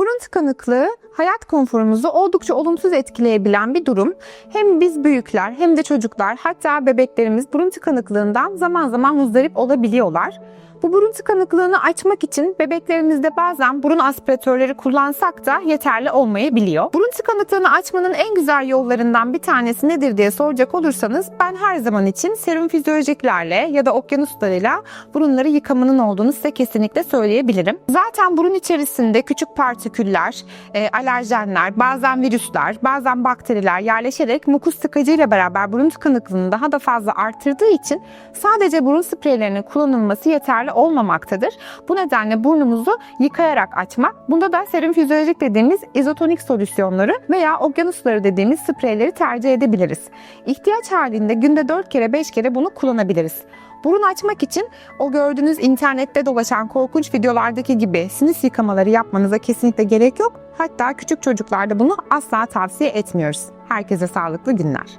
Burun tıkanıklığı hayat konforumuzu oldukça olumsuz etkileyebilen bir durum. Hem biz büyükler hem de çocuklar hatta bebeklerimiz burun tıkanıklığından zaman zaman muzdarip olabiliyorlar. Bu burun tıkanıklığını açmak için bebeklerimizde bazen burun aspiratörleri kullansak da yeterli olmayabiliyor. Burun tıkanıklığını açmanın en güzel yollarından bir tanesi nedir diye soracak olursanız ben her zaman için serum fizyolojiklerle ya da okyanuslarıyla burunları yıkamanın olduğunu size kesinlikle söyleyebilirim. Zaten burun içerisinde küçük partiküller, e, alerjenler, bazen virüsler, bazen bakteriler yerleşerek mukus tıkacıyla beraber burun tıkanıklığını daha da fazla arttırdığı için sadece burun spreylerinin kullanılması yeterli olmamaktadır. Bu nedenle burnumuzu yıkayarak açmak, bunda da serum fizyolojik dediğimiz izotonik solüsyonları veya okyanusları dediğimiz spreyleri tercih edebiliriz. İhtiyaç halinde günde 4 kere 5 kere bunu kullanabiliriz. Burun açmak için o gördüğünüz internette dolaşan korkunç videolardaki gibi sinüs yıkamaları yapmanıza kesinlikle gerek yok. Hatta küçük çocuklarda bunu asla tavsiye etmiyoruz. Herkese sağlıklı günler.